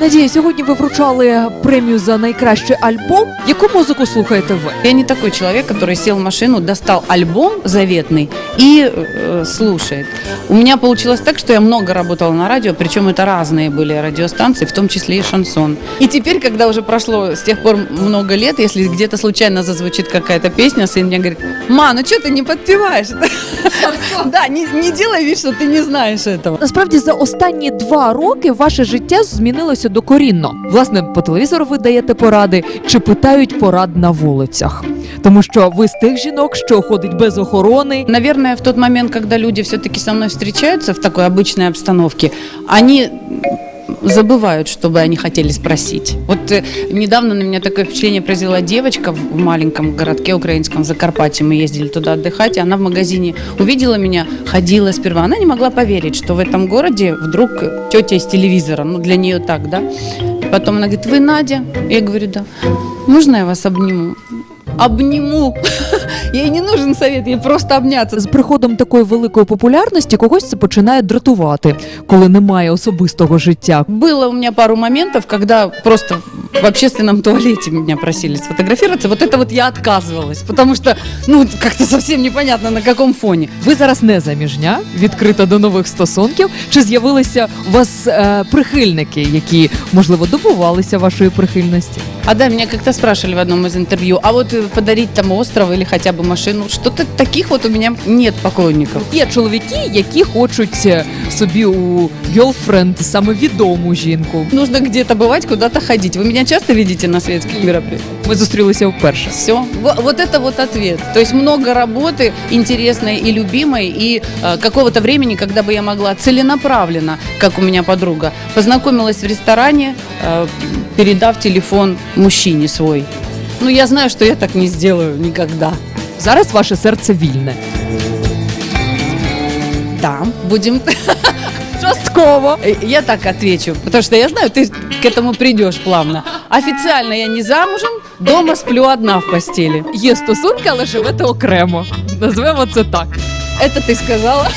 Надія, сьогодні ви вручали премію за найкращий альбом. Яку музику слухаєте ви? Я не такой человек, который сел в машину, достал альбом заветный и э, слушает. У меня получилось так, что я много работала на радио, причем это разные были радиостанции, в том числе и шансон. И теперь, когда уже прошло с тех пор много лет, если где-то случайно зазвучит какая-то песня, сын мне говорит, ма, ну что ты не подпеваешь? Да, не не делай вид, что ты не знаешь этого. Насправді за останні два роки ваше життя змінилося докорінно. Власне, по телевізору ви даєте поради чи питають порад на вулицях, тому що ви з тих жінок, що ходить без охорони. Наверное, в тот момент, когда люди все-таки со мной встречаются в такой обычной обстановке, они забывают, что бы они хотели спросить. Вот э, недавно на меня такое впечатление произвела девочка в, в маленьком городке украинском Закарпатье. Мы ездили туда отдыхать, и она в магазине увидела меня, ходила сперва. Она не могла поверить, что в этом городе вдруг тетя из телевизора, ну для нее так, да. Потом она говорит, вы Надя? Я говорю, да. Можно я вас обниму? Обниму. Ей не нужен совет, ей просто обняться. З приходом такої великої популярності когось це починає дратувати, коли немає особистого життя. Было у меня пару моментов, когда просто в общественном туалете меня просили сфотографироваться. Вот это вот я отказывалась, потому что, ну, как-то совсем непонятно на каком фоне. Ви зараз не заміжня, відкрита до нових стосунків. Чи з'явилися у вас е, прихильники, які можливо добувалися вашої прихильності? А да, меня как-то спрашивали в одном из интервью, а вот э, подарить там остров или хотя бы машину, что-то таких вот у меня нет поклонников. Є чоловіки, які хочуть е, собі у гьолфренд саме відому жінку. Нужно где-то бывать, куда-то ходить. Вы меня часто видите на светских мероприятиях? Ми зустрілися вперше. Все. Вот это вот ответ. То есть много работы интересной и любимой, и э, какого-то времени, когда бы я могла целенаправленно, как у меня подруга, познакомилась в ресторане, э, передав телефон мужчине свой. Ну, я знаю, что я так не сделаю никогда. Зараз ваше серце вільне. Да, будем... Частково. Э, Я так отвечу, потому что я знаю, ты к этому придешь плавно. Официально я не замужем, дома сплю одна в постели. Є стосунки, але живете окремо. Назвемо це так. Это ты сказала?